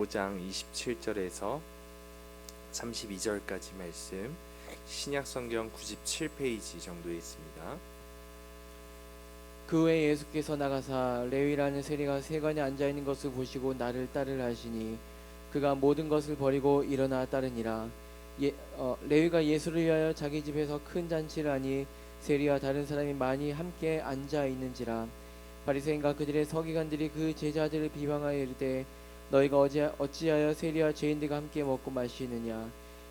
5장 27절에서 32절까지 말씀 신약 성경 97페이지 정도에 있습니다. 그 후에 예수께서 나가사 레위라는 세리가 세관에 앉아 있는 것을 보시고 나를 따르라 하시니 그가 모든 것을 버리고 일어나 따르니라 예, 어, 레위가 예수를 위하여 자기 집에서 큰 잔치를 하니 세리와 다른 사람이 많이 함께 앉아 있는지라 바리새인과 그들의 서기관들이 그 제자들을 비방하여 이르되 너희가 어찌, 어찌하여 세리와 죄인들과 함께 먹고 마시느냐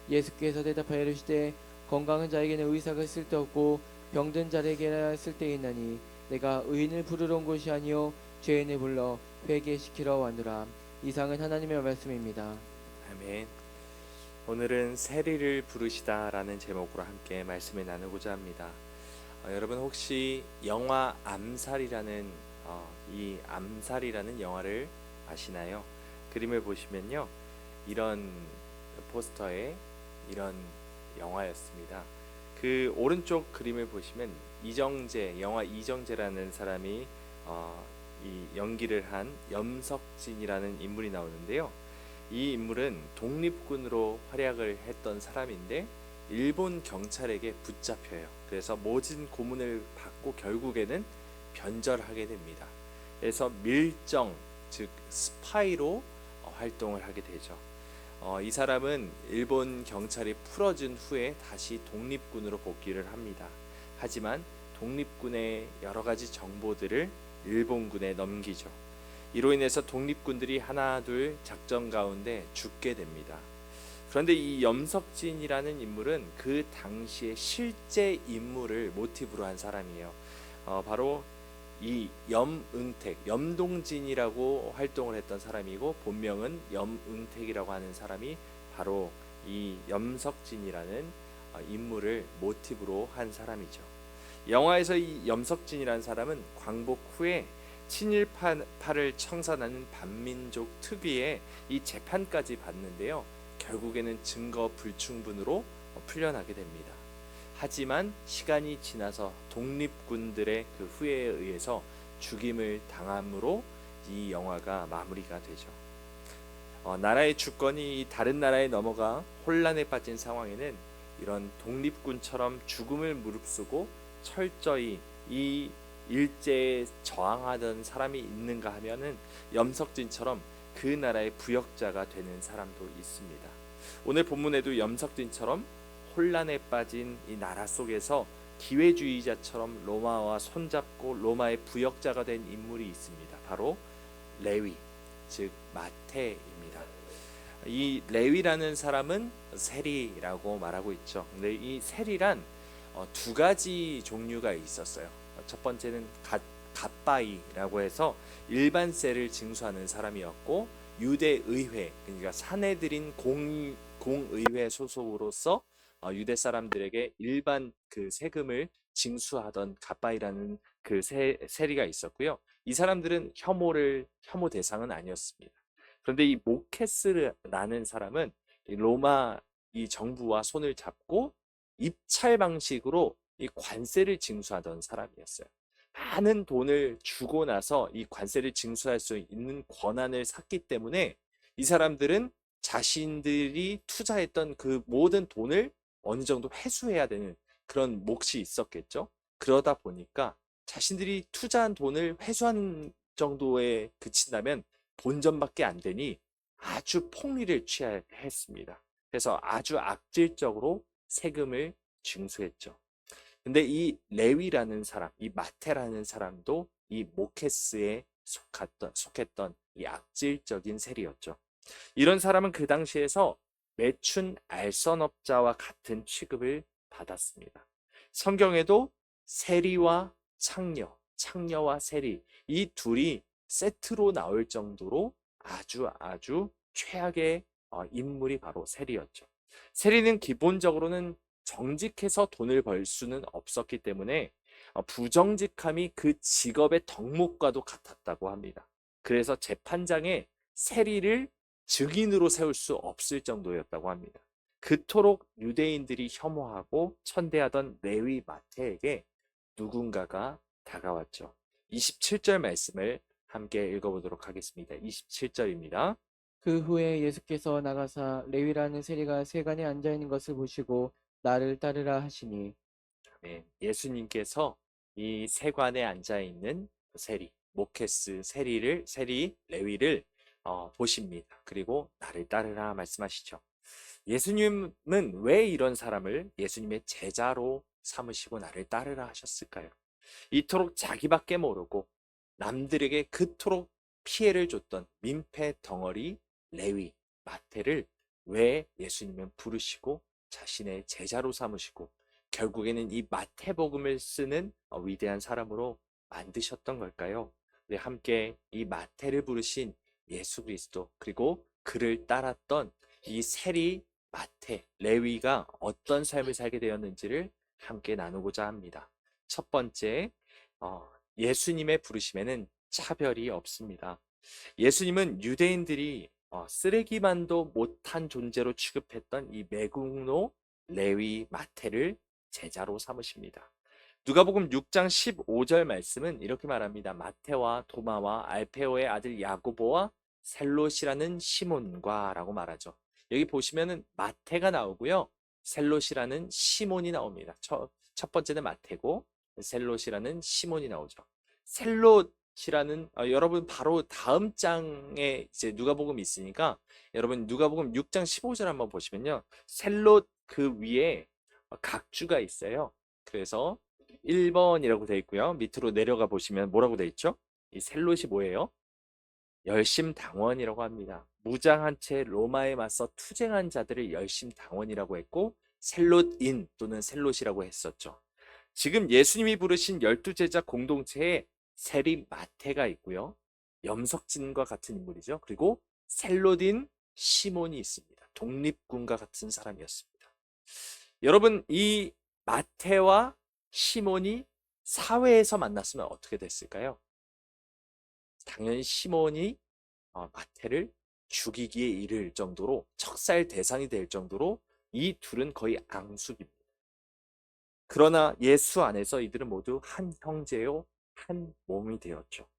예수께서 대답하여 이르시되 건강한 자에게는 의사가 쓸데없고 병든 자에게나 쓸데있나니 내가 의인을 부르러 온 것이 아니요 죄인을 불러 회개시키러 왔노라 이상은 하나님의 말씀입니다 아멘. 오늘은 세리를 부르시다라는 제목으로 함께 말씀을 나누고자 합니다. 어, 여러분 혹시 영화 암살이라는 어, 이 암살이라는 영화를 아시나요? 그림을 보시면요, 이런 포스터에 이런 영화였습니다. 그 오른쪽 그림을 보시면 이정재 영화 이정재라는 사람이 어, 이 연기를 한 염석진이라는 인물이 나오는데요. 이 인물은 독립군으로 활약을 했던 사람인데 일본 경찰에게 붙잡혀요. 그래서 모진 고문을 받고 결국에는 변절하게 됩니다. 그래서 밀정 즉 스파이로 어, 활동을 하게 되죠. 어, 이 사람은 일본 경찰이 풀어준 후에 다시 독립군으로 복귀를 합니다. 하지만 독립군의 여러 가지 정보들을 일본군에 넘기죠. 이로 인해서 독립군들이 하나 둘 작전 가운데 죽게 됩니다. 그런데 이 염석진이라는 인물은 그 당시의 실제 인물을 모티브로 한 사람이에요. 어, 바로 이 염응택, 염동진이라고 활동을 했던 사람이고 본명은 염응택이라고 하는 사람이 바로 이 염석진이라는 어, 인물을 모티브로 한 사람이죠. 영화에서 이 염석진이라는 사람은 광복 후에 친일파를 청산하는 반민족 특위에 이 재판까지 받는데요. 결국에는 증거 불충분으로 풀려나게 됩니다. 하지만 시간이 지나서 독립군들의 그 후회에 의해서 죽임을 당함으로 이 영화가 마무리가 되죠. 어, 나라의 주권이 다른 나라에 넘어가 혼란에 빠진 상황에는 이런 독립군처럼 죽음을 무릅쓰고 철저히 이 일제에 저항하던 사람이 있는가 하면은 염석진처럼 그 나라의 부역자가 되는 사람도 있습니다. 오늘 본문에도 염석진처럼 혼란에 빠진 이 나라 속에서 기회주의자처럼 로마와 손잡고 로마의 부역자가 된 인물이 있습니다. 바로 레위, 즉 마태입니다. 이 레위라는 사람은 세리라고 말하고 있죠. 근데 이 세리란 어, 두 가지 종류가 있었어요. 첫 번째는 갓, 갓바이라고 해서 일반 세를 징수하는 사람이었고 유대 의회 그러니까 사내들인 공 공의회 소속으로서 어, 유대 사람들에게 일반 그 세금을 징수하던 갓바이라는 그 세, 세리가 있었고요. 이 사람들은 혐오를 혐오 대상은 아니었습니다. 그런데 이 모케스라는 사람은 이 로마 이 정부와 손을 잡고 입찰 방식으로 이 관세를 징수하던 사람이었어요. 많은 돈을 주고 나서 이 관세를 징수할 수 있는 권한을 샀기 때문에 이 사람들은 자신들이 투자했던 그 모든 돈을 어느 정도 회수해야 되는 그런 몫이 있었겠죠. 그러다 보니까 자신들이 투자한 돈을 회수하는 정도에 그친다면 본전밖에 안 되니 아주 폭리를 취했습니다. 그래서 아주 악질적으로 세금을 징수했죠. 근데 이 레위라는 사람, 이 마테라는 사람도 이 모케스에 속했던, 속했던 이 악질적인 세리였죠. 이런 사람은 그 당시에서 매춘 알선업자와 같은 취급을 받았습니다. 성경에도 세리와 창녀, 창녀와 세리 이 둘이 세트로 나올 정도로 아주 아주 최악의 어, 인물이 바로 세리였죠. 세리는 기본적으로는 정직해서 돈을 벌 수는 없었기 때문에 어, 부정직함이 그 직업의 덕목과도 같았다고 합니다. 그래서 재판장에 세리를 증인으로 세울 수 없을 정도였다고 합니다. 그토록 유대인들이 혐오하고 천대하던 레위 마태에게 누군가가 다가왔죠. 27절 말씀을 함께 읽어보도록 하겠습니다. 27절입니다. 그 후에 예수께서 나가사 레위라는 세리가 세간에 앉아 있는 것을 보시고 나를 따르라 하시니 네, 예수님께서 이 세관에 앉아 있는 세리, 모케스 세리를 세리 레위를 어, 보십니다. 그리고 나를 따르라 말씀하시죠. 예수님은 왜 이런 사람을 예수님의 제자로 삼으시고 나를 따르라 하셨을까요? 이토록 자기밖에 모르고 남들에게 그토록 피해를 줬던 민폐 덩어리 레위 마태를 왜 예수님은 부르시고 자신의 제자로 삼으시고 결국에는 이 마태복음을 쓰는 어, 위대한 사람으로 만드셨던 걸까요? 우리 함께 이 마태를 부르신 예수 그리스도 그리고 그를 따랐던 이 세리 마태 레위가 어떤 삶을 살게 되었는지를 함께 나누고자 합니다. 첫 번째, 어, 예수님의 부르심에는 차별이 없습니다. 예수님은 유대인들이 어, 쓰레기만도 못한 존재로 취급했던 이 매국노 레위 마태를 제자로 삼으십니다. 누가복음 6장 15절 말씀은 이렇게 말합니다. 마태와 도마와 알페오의 아들 야고보와 셀롯이라는 시몬과라고 말하죠. 여기 보시면은 마태가 나오고요. 셀롯이라는 시몬이 나옵니다. 첫, 첫 번째는 마태고 셀롯이라는 시몬이 나오죠. 셀롯이라는 어, 여러분 바로 다음 장에 이제 누가복음이 있으니까 여러분 누가복음 6장 15절 한번 보시면요. 셀롯 그 위에 어, 각주가 있어요. 그래서 1번이라고 되어 있고요. 밑으로 내려가 보시면 뭐라고 되어 있죠? 이 셀롯이 뭐예요? 열심당원이라고 합니다. 무장한 채 로마에 맞서 투쟁한 자들을 열심당원이라고 했고 셀롯인 또는 셀롯이라고 했었죠. 지금 예수님이 부르신 열두 제자 공동체에 세리 마태가 있고요. 염석진과 같은 인물이죠. 그리고 셀롯인 시몬이 있습니다. 독립군과 같은 사람이었습니다. 여러분 이 마태와 시몬이 사회에서 만났으면 어떻게 됐을까요? 당연히 시몬이 어, 마태를 죽이기에 이를 정도로 척살 대상이 될 정도로 이 둘은 거의 앙숙입니다. 그러나 예수 안에서 이들은 모두 한 형제요, 한 몸이 되었죠.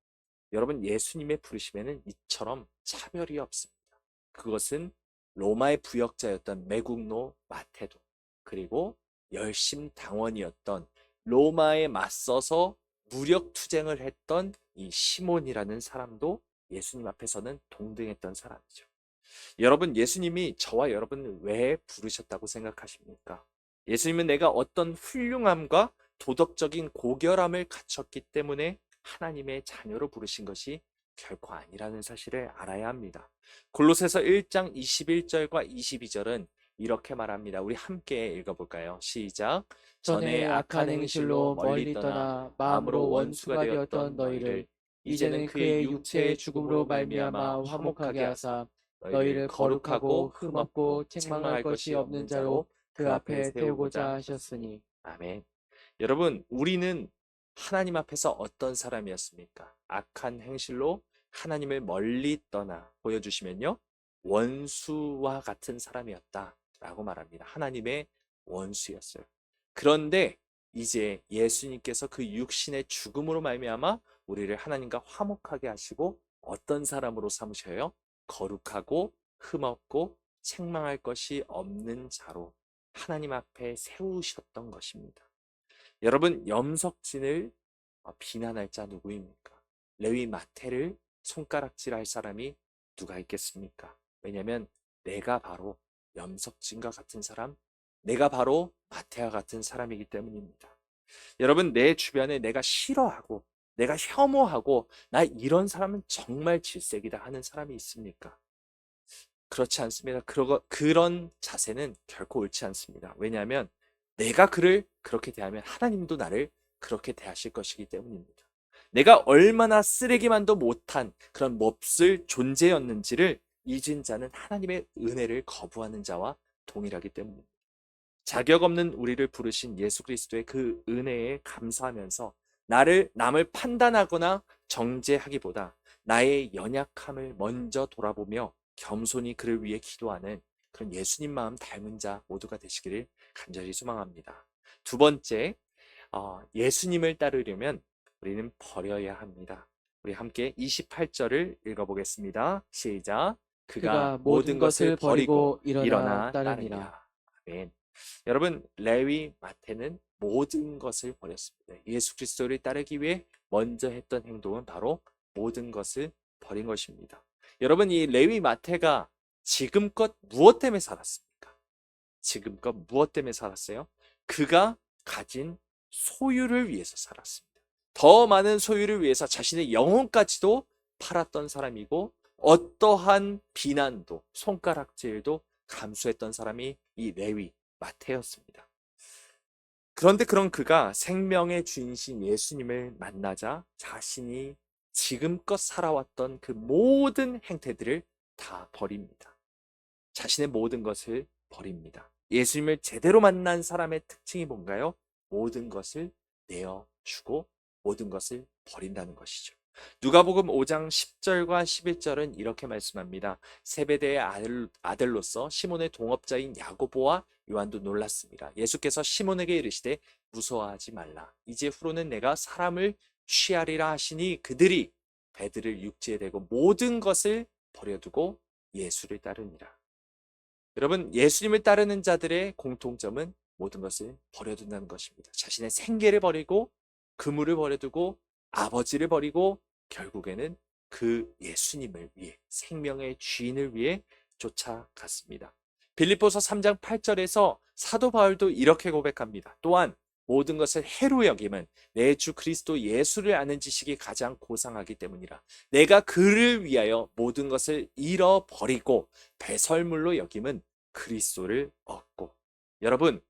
여러분, 예수님의 부르심에는 이처럼 차별이 없습니다. 그것은 로마의 부역자였던 매국노 마테도, 그리고 열심 당원이었던 로마에 맞서서 무력 투쟁을 했던 이 시몬이라는 사람도 예수님 앞에서는 동등했던 사람이죠. 여러분, 예수님이 저와 여러분을 왜 부르셨다고 생각하십니까? 예수님은 내가 어떤 훌륭함과 도덕적인 고결함을 갖췄기 때문에 하나님의 자녀로 부르신 것이 결코 아니라는 사실을 알아야 합니다. 골로새서 1장 21절과 22절은 이렇게 말합니다. 우리 함께 읽어볼까요? 시작. 전에 악한 행실로 멀리 떠나 마음으로 원수가 되었던 너희를 이제는 그의 육체의 죽음으로 말미암아 화목하게 하사 너희를 거룩하고 흠없고 책망할 것이 없는 자로 그 앞에 세우고자 하셨으니 아멘. 여러분, 우리는 하나님 앞에서 어떤 사람이었습니까? 악한 행실로 하나님을 멀리 떠나 보여주시면요. 원수와 같은 사람이었다 라고 말합니다. 하나님의 원수였어요. 그런데 이제 예수님께서 그 육신의 죽음으로 말미암아 우리를 하나님과 화목하게 하시고 어떤 사람으로 삼으셔요? 거룩하고 흠없고 책망할 것이 없는 자로 하나님 앞에 세우셨던 것입니다. 여러분, 염석진을 어, 비난할 자 누구입니까? 레위 마태를 손가락질할 사람이 누가 있겠습니까? 왜냐하면 내가 바로 염석진과 같은 사람, 내가 바로 마태와 같은 사람이기 때문입니다. 여러분, 내 주변에 내가 싫어하고, 내가 혐오하고, 나 이런 사람은 정말 질색이다 하는 사람이 있습니까? 그렇지 않습니다. 그러, 그런 자세는 결코 옳지 않습니다. 왜냐하면 내가 그를 그렇게 대하면 하나님도 나를 그렇게 대하실 것이기 때문입니다. 내가 얼마나 쓰레기만도 못한 그런 몹쓸 존재였는지를 잊은 자는 하나님의 은혜를 거부하는 자와 동일하기 때문입니다. 자격 없는 우리를 부르신 예수 그리스도의 그 은혜에 감사하면서 나를 남을 판단하거나 정죄하기보다 나의 연약함을 먼저 돌아보며 겸손히 그를 위해 기도하는 그런 예수님 마음 닮은 자 모두가 되시기를 간절히 소망합니다. 두 번째, 어, 예수님을 따르려면 우리는 버려야 합니다. 우리 함께 28절을 읽어보겠습니다. 시작. 그가 모든 것을 버리고 일어나 따르니라. 아멘. 여러분 레위 마태는 모든 것을 버렸습니다. 예수 그리스도를 따르기 위해 먼저 했던 행동은 바로 모든 것을 버린 것입니다. 여러분 이 레위 마태가 지금껏 무엇 때문에 살았습니까? 지금껏 무엇 때문에 살았어요? 그가 가진 소유를 위해서 살았습니다. 더 많은 소유를 위해서 자신의 영혼까지도 팔았던 사람이고 어떠한 비난도 손가락질도 감수했던 사람이 이 레위 마태였습니다. 그런데 그런 그가 생명의 주인신 예수님을 만나자 자신이 지금껏 살아왔던 그 모든 행태들을 다 버립니다. 자신의 모든 것을 버립니다. 예수님을 제대로 만난 사람의 특징이 뭔가요? 모든 것을 내어주고 모든 것을 버린다는 것이죠. 누가복음 5장 10절과 11절은 이렇게 말씀합니다. 세베대의 아들, 아들로서 시몬의 동업자인 야고보와 요한도 놀랐습니다. 예수께서 시몬에게 이르시되 무서워하지 말라. 이제 후로는 내가 사람을 취하리라 하시니 그들이 배들을 육지에 대고 모든 것을 버려두고 예수를 따르니라. 여러분, 예수님을 따르는 자들의 공통점은 모든 것을 버려둔다는 것입니다. 자신의 생계를 버리고 그물을 버려두고 아버지를 버리고 결국에는 그 예수님을 위해 생명의 주인을 위해 쫓아갔습니다. 빌립보서 3장 8절에서 사도 바울도 이렇게 고백합니다. 또한 모든 것을 해로 여김은 내 주 그리스도 예수를 아는 지식이 가장 고상하기 때문이라. 내가 그를 위하여 모든 것을 잃어버리고 배설물로 여김은 그리스도를 얻고. 여러분,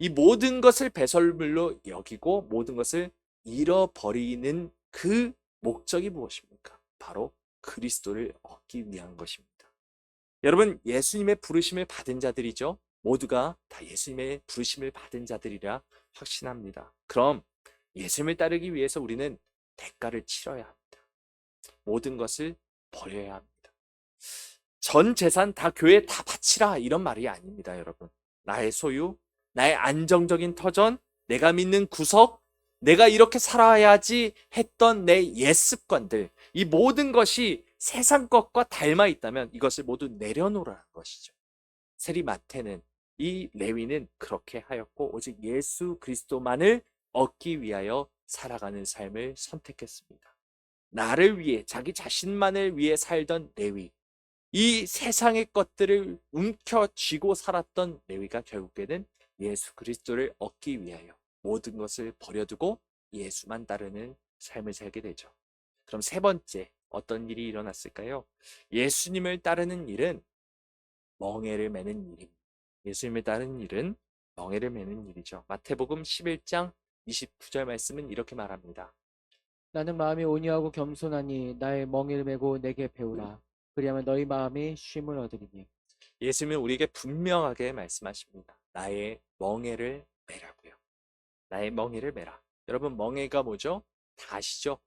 이 모든 것을 배설물로 여기고 모든 것을 잃어버리는 그 목적이 무엇입니까? 바로 그리스도를 얻기 위한 것입니다. 여러분, 예수님의 부르심을 받은 자들이죠. 모두가 다 예수님의 부르심을 받은 자들이라 확신합니다. 그럼 예수님을 따르기 위해서 우리는 대가를 치러야 합니다. 모든 것을 버려야 합니다. 전 재산 다 교회에 다 바치라 이런 말이 아닙니다, 여러분. 나의 소유, 나의 안정적인 터전, 내가 믿는 구석, 내가 이렇게 살아야지 했던 내 옛 습관들, 이 모든 것이 세상 것과 닮아 있다면 이것을 모두 내려놓으라는 것이죠. 세리 마태는 이 레위는 그렇게 하였고 오직 예수 그리스도만을 얻기 위하여 살아가는 삶을 선택했습니다. 나를 위해 자기 자신만을 위해 살던 레위, 이 세상의 것들을 움켜쥐고 살았던 레위가 결국에는 예수 그리스도를 얻기 위하여 모든 것을 버려두고 예수만 따르는 삶을 살게 되죠. 그럼 세 번째 어떤 일이 일어났을까요? 예수님을 따르는 일은 멍해를 매는 일입니다. 예수님을 따르는 일은 멍해를 매는 일이죠. 마태복음 11장 29절 말씀은 이렇게 말합니다. 나는 마음이 온유하고 겸손하니 나의 멍에를 메고 내게 배우라. 그리하면 너희 마음이 쉼을 얻으리니. 예수님은 우리에게 분명하게 말씀하십니다. 나의 멍해를 매라고요. 나의 멍해를 매라. 여러분 멍해가 뭐죠? 다 아시죠?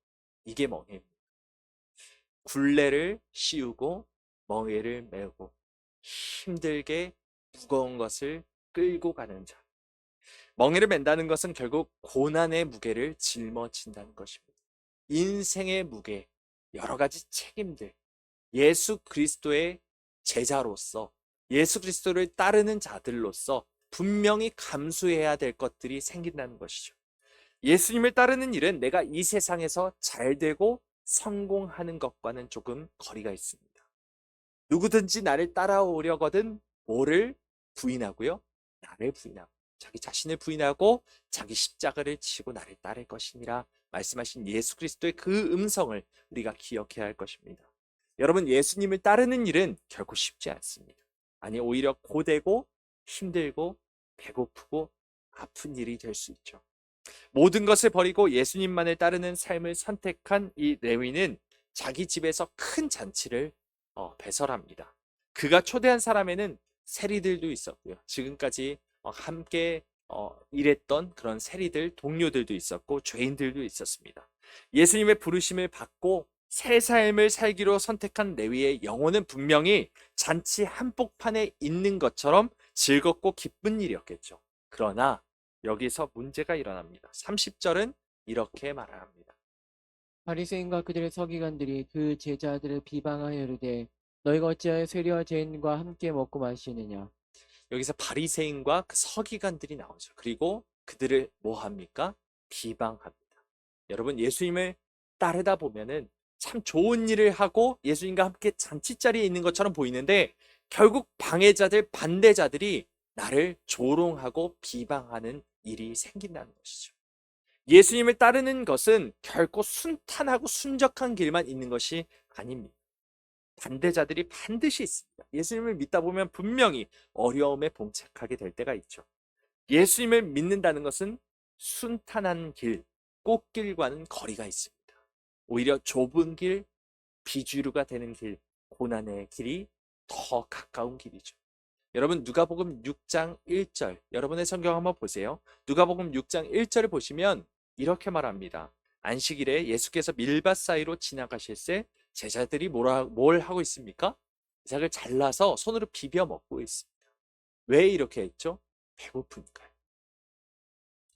이게 멍해입니다. 굴레를 씌우고 멍해를 메고 힘들게 무거운 것을 끌고 가는 자. 멍해를 맨다는 것은 결국 고난의 무게를 짊어진다는 것입니다. 인생의 무게, 여러 가지 책임들, 예수 그리스도의 제자로서 예수 그리스도를 따르는 자들로서 분명히 감수해야 될 것들이 생긴다는 것이죠. 예수님을 따르는 일은 내가 이 세상에서 잘 되고 성공하는 것과는 조금 거리가 있습니다. 누구든지 나를 따라오려거든 뭐를 부인하고요? 나를 부인하고 자기 자신을 부인하고 자기 십자가를 치고 나를 따를 것이니라 말씀하신 예수 그리스도의 그 음성을 우리가 기억해야 할 것입니다. 여러분 예수님을 따르는 일은 결코 쉽지 않습니다. 아니 오히려 고되고 힘들고 배고프고 아픈 일이 될 수 있죠. 모든 것을 버리고 예수님만을 따르는 삶을 선택한 이 레위는 자기 집에서 큰 잔치를 어, 배설합니다. 그가 초대한 사람에는 세리들도 있었고요. 지금까지 어, 함께 어, 일했던 그런 세리들, 동료들도 있었고 죄인들도 있었습니다. 예수님의 부르심을 받고 새 삶을 살기로 선택한 레위의 영혼은 분명히 잔치 한복판에 있는 것처럼 즐겁고 기쁜 일이었겠죠. 그러나 여기서 문제가 일어납니다. 30절은 이렇게 말합니다. 바리새인과 그들의 서기관들이 그 제자들을 비방하여 이르되 너희가 어찌하여 세리와 죄인과 함께 먹고 마시느냐 여기서 바리새인과 그 서기관들이 나오죠. 그리고 그들을 뭐 합니까? 비방합니다. 여러분 예수님을 따르다 보면은 참 좋은 일을 하고 예수님과 함께 잔치자리에 있는 것처럼 보이는데 결국 방해자들 반대자들이 나를 조롱하고 비방하는 일이 생긴다는 것이죠. 예수님을 따르는 것은 결코 순탄하고 순적한 길만 있는 것이 아닙니다. 반대자들이 반드시 있습니다. 예수님을 믿다 보면 분명히 어려움에 봉착하게 될 때가 있죠. 예수님을 믿는다는 것은 순탄한 길, 꽃길과는 거리가 있습니다. 오히려 좁은 길, 비주류가 되는 길, 고난의 길이 더 가까운 길이죠. 여러분 누가복음 6장 1절 여러분의 성경 한번 보세요. 누가복음 6장 1절을 보시면 이렇게 말합니다. 안식일에 예수께서 밀밭 사이로 지나가실새 제자들이 뭐라, 뭘 하고 있습니까? 이삭을 잘라서 손으로 비벼 먹고 있습니다. 왜 이렇게 했죠? 배고프니까요.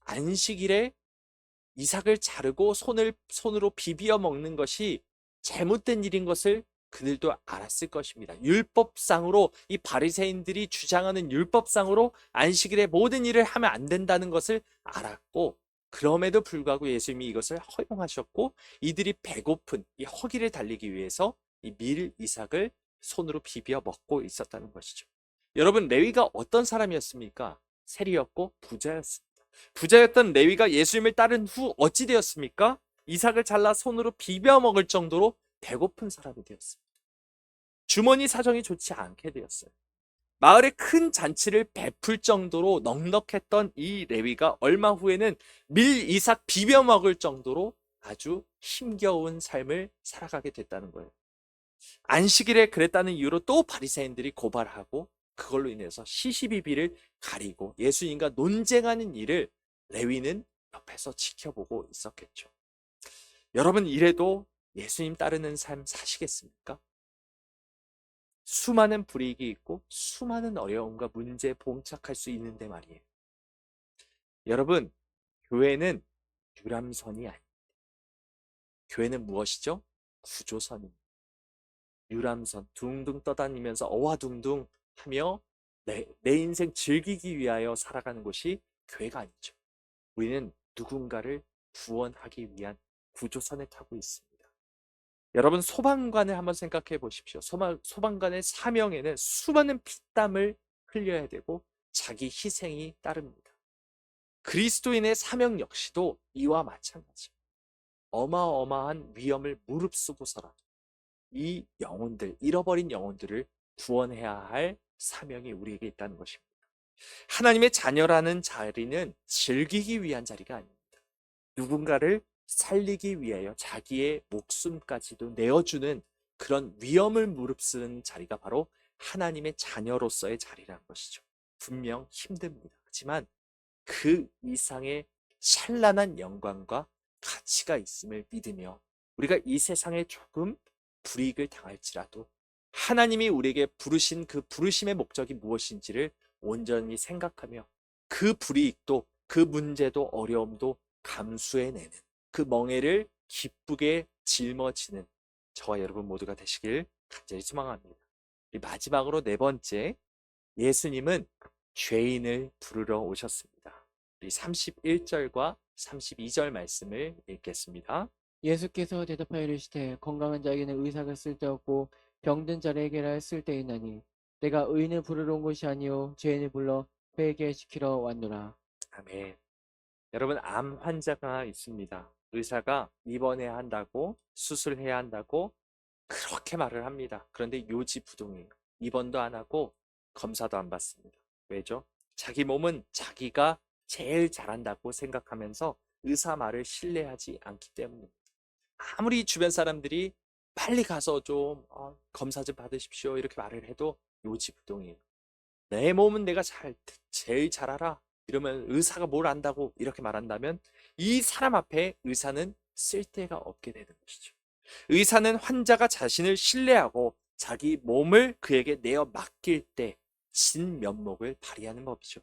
안식일에 이삭을 자르고 손을 손으로 비비어 먹는 것이 잘못된 일인 것을 그들도 알았을 것입니다. 율법상으로 이 바리새인들이 주장하는 율법상으로 안식일에 모든 일을 하면 안 된다는 것을 알았고 그럼에도 불구하고 예수님이 이것을 허용하셨고 이들이 배고픈 이 허기를 달리기 위해서 이 밀 이삭을 손으로 비벼 먹고 있었다는 것이죠. 여러분 레위가 어떤 사람이었습니까? 세리였고 부자였습니다. 부자였던 레위가 예수님을 따른 후 어찌 되었습니까? 이삭을 잘라 손으로 비벼 먹을 정도로 배고픈 사람이 되었습니다. 주머니 사정이 좋지 않게 되었어요. 마을에 큰 잔치를 베풀 정도로 넉넉했던 이 레위가 얼마 후에는 밀 이삭 비벼 먹을 정도로 아주 힘겨운 삶을 살아가게 됐다는 거예요. 안식일에 그랬다는 이유로 또 바리새인들이 고발하고 그걸로 인해서 시시비비를 가리고 예수님과 논쟁하는 일을 레위는 옆에서 지켜보고 있었겠죠. 여러분 이래도 예수님 따르는 삶 사시겠습니까? 수많은 불이익이 있고 수많은 어려움과 문제에 봉착할 수 있는데 말이에요. 여러분, 교회는 유람선이 아닙니다. 교회는 무엇이죠? 구조선입니다. 유람선 둥둥 떠다니면서 어와둥둥 하며 내, 내 인생 즐기기 위하여 살아가는 곳이 교회가 아니죠. 우리는 누군가를 구원하기 위한 구조선에 타고 있습니다. 여러분 소방관을 한번 생각해 보십시오. 소방, 소방관의 사명에는 수많은 피땀을 흘려야 되고 자기 희생이 따릅니다. 그리스도인의 사명 역시도 이와 마찬가지. 어마어마한 위험을 무릅쓰고서라도 이 영혼들, 잃어버린 영혼들을 구원해야 할 사명이 우리에게 있다는 것입니다. 하나님의 자녀라는 자리는 즐기기 위한 자리가 아닙니다. 누군가를 살리기 위하여 자기의 목숨까지도 내어주는 그런 위험을 무릅쓰는 자리가 바로 하나님의 자녀로서의 자리라는 것이죠. 분명 힘듭니다. 하지만 그 이상의 찬란한 영광과 가치가 있음을 믿으며 우리가 이 세상에 조금 불이익을 당할지라도 하나님이 우리에게 부르신 그 부르심의 목적이 무엇인지를 온전히 생각하며 그 불이익도 그 문제도 어려움도 감수해내는 그 멍해를 기쁘게 짊어지는 저와 여러분 모두가 되시길 간절히 소망합니다. 이 마지막으로 네 번째 예수님은 죄인을 부르러 오셨습니다. 우리 31절과 32절 말씀을 읽겠습니다. 예수께서 대답하여 이르시되 건강한 자에게는 의사가 쓸데없고 병든 자에게라 쓸데있나니 내가 의인을 부르러 온 것이 아니요 죄인을 불러 회개시키러 왔노라 아멘. 여러분 암 환자가 있습니다. 의사가 입원해야 한다고 수술해야 한다고 그렇게 말을 합니다. 그런데 요지부동이에요. 입원도 안 하고 검사도 안 받습니다. 왜죠? 자기 몸은 자기가 제일 잘한다고 생각하면서 의사 말을 신뢰하지 않기 때문입니다. 아무리 주변 사람들이 빨리 가서 좀 어, 검사 좀 받으십시오 이렇게 말을 해도 요지부동이에요. 내 몸은 내가 잘 제일 잘 알아. 이러면 의사가 뭘 안다고 이렇게 말한다면 이 사람 앞에 의사는 쓸데가 없게 되는 것이죠. 의사는 환자가 자신을 신뢰하고 자기 몸을 그에게 내어 맡길 때 진 면목을 발휘하는 법이죠.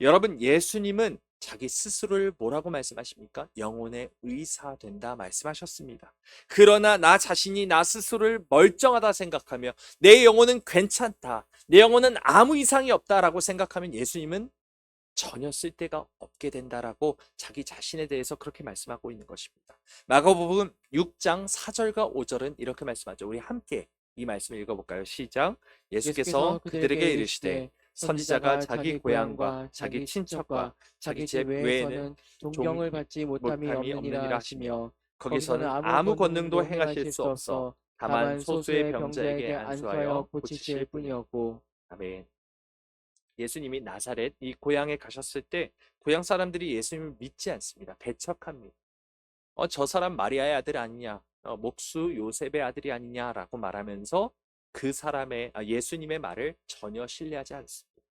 여러분, 예수님은 자기 스스로를 뭐라고 말씀하십니까? 영혼의 의사 된다 말씀하셨습니다. 그러나 나 자신이 나 스스로를 멀쩡하다 생각하며 내 영혼은 괜찮다. 내 영혼은 아무 이상이 없다라고 생각하면 예수님은 전혀 쓸데가 없게 된다라고 자기 자신에 대해서 그렇게 말씀하고 있는 것입니다. 마가복음 6장 4절과 5절은 이렇게 말씀하죠. 우리 함께 이 말씀을 읽어볼까요? 시작. 예수께서 그들에게 이르시되 선지자가 자기 고향과 자기 친척과 자기 집 외에는 존경을 받지 못함이 없느니라 하시며 거기서는 아무 권능도 행하실 수 없어 다만 소수의 병자에게 안수하여 고치실 뿐이었고 아멘. 예수님이 나사렛 이 고향에 가셨을 때 고향 사람들이 예수님을 믿지 않습니다. 배척합니다. 어, 저 사람 마리아의 아들 아니냐? 어, 목수 요셉의 아들이 아니냐라고 말하면서 그 사람의 아, 예수님의 말을 전혀 신뢰하지 않습니다.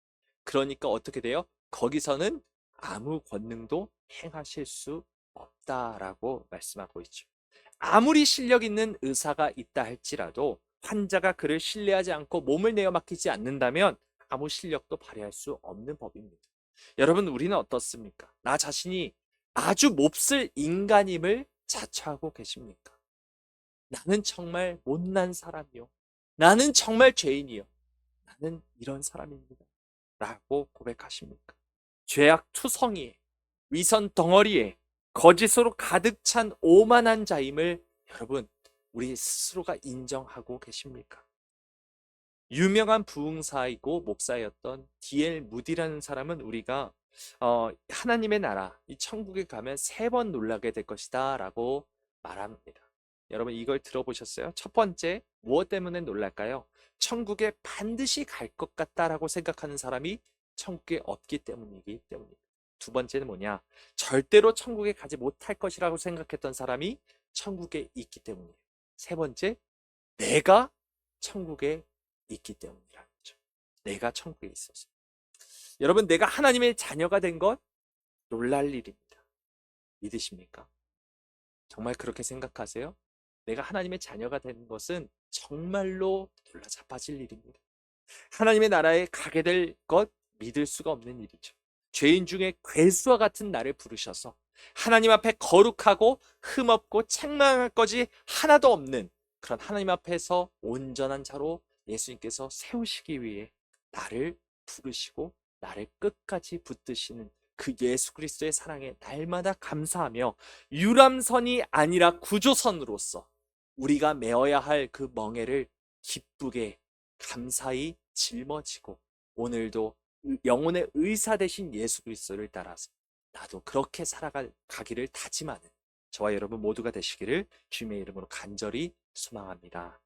그러니까 어떻게 돼요? 거기서는 아무 권능도 행하실 수 없다라고 말씀하고 있죠. 아무리 실력 있는 의사가 있다 할지라도 환자가 그를 신뢰하지 않고 몸을 내어 맡기지 않는다면 아무 실력도 발휘할 수 없는 법입니다. 여러분, 우리는 어떻습니까? 나 자신이 아주 몹쓸 인간임을 자처하고 계십니까? 나는 정말 못난 사람이요. 나는 정말 죄인이요. 나는 이런 사람입니다. 라고 고백하십니까? 죄악 투성이에, 위선 덩어리에, 거짓으로 가득 찬 오만한 자임을 여러분, 우리 스스로가 인정하고 계십니까? 유명한 부흥사이고 목사였던 D.L. 무디라는 사람은 우리가 어, 하나님의 나라, 이 천국에 가면 세 번 놀라게 될 것이다 라고 말합니다. 여러분 이걸 들어보셨어요? 첫 번째, 무엇 때문에 놀랄까요? 천국에 반드시 갈 것 같다라고 생각하는 사람이 천국에 없기 때문이기 때문입니다. 두 번째는 뭐냐? 절대로 천국에 가지 못할 것이라고 생각했던 사람이 천국에 있기 때문이에요. 세 번째, 내가 천국에 있기 때문이라는 거죠. 내가 천국에 있어서. 여러분, 내가 하나님의 자녀가 된 것 놀랄 일입니다. 믿으십니까? 정말 그렇게 생각하세요? 내가 하나님의 자녀가 된 것은 정말로 놀라 자빠질 일입니다. 하나님의 나라에 가게 될 것 믿을 수가 없는 일이죠. 죄인 중에 괴수와 같은 나를 부르셔서 하나님 앞에 거룩하고 흠없고 책망할 것이 하나도 없는 그런 하나님 앞에서 온전한 자로 예수님께서 세우시기 위해 나를 부르시고 나를 끝까지 붙드시는 그 예수 그리스도의 사랑에 날마다 감사하며 유람선이 아니라 구조선으로서 우리가 메어야 할 그 멍에를 기쁘게 감사히 짊어지고 오늘도 영혼의 의사 되신 예수 그리스도를 따라서 나도 그렇게 살아가기를 다짐하는 저와 여러분 모두가 되시기를 주님의 이름으로 간절히 소망합니다.